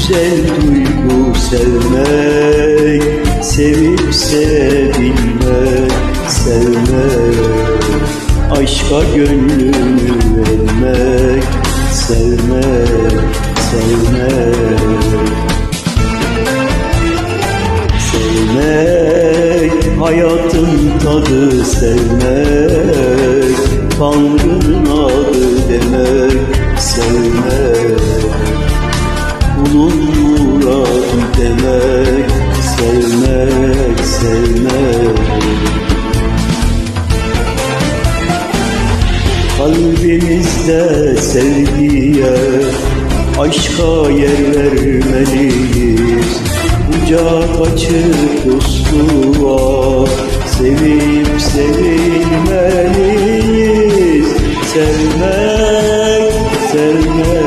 güzel duygu sevmek Sevip sevilmek, sevmek. Aşka gönlünü vermek Sevmek, sevmek. Sevmek, hayatın tadı sevmek Tanrı'nın adı demek sevmek Kulun muradı demek sevmek, sevmek Kalbimizde sevgiye, aşka yer vermeliyiz Kucak açıp dostluğa, sevip sevilmeliyiz Sevmek, sevmek,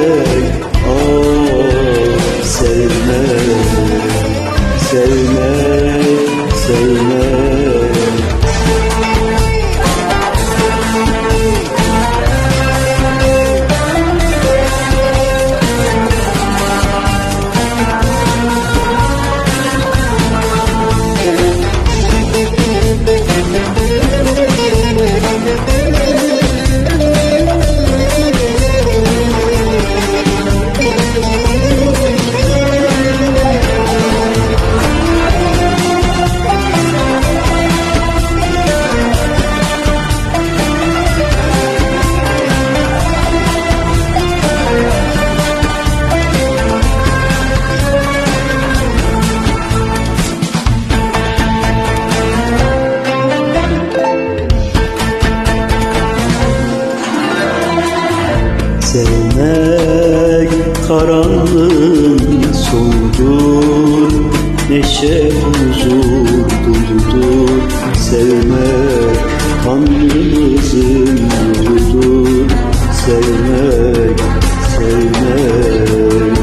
Sevmek karanlığın sonudur Neşe huzur doludur Sevmek Tanrımızın yoludur. Sevmek, sevmek.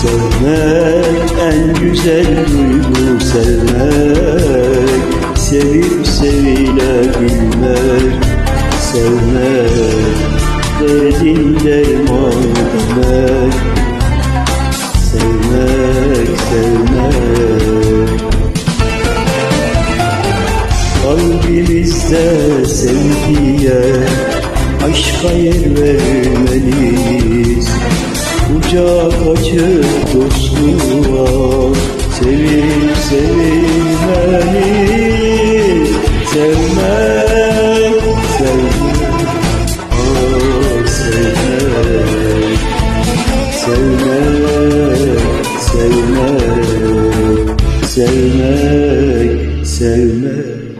Sevmek en güzel duygu sevmek. Sevip sevilebilmek Sevmek derdin derman demek Sevmek, sevmek Kalbimizde sevgiye, aşka yer vermeliyiz. Kucak açıp dostluğa, Sevmek, sevmek,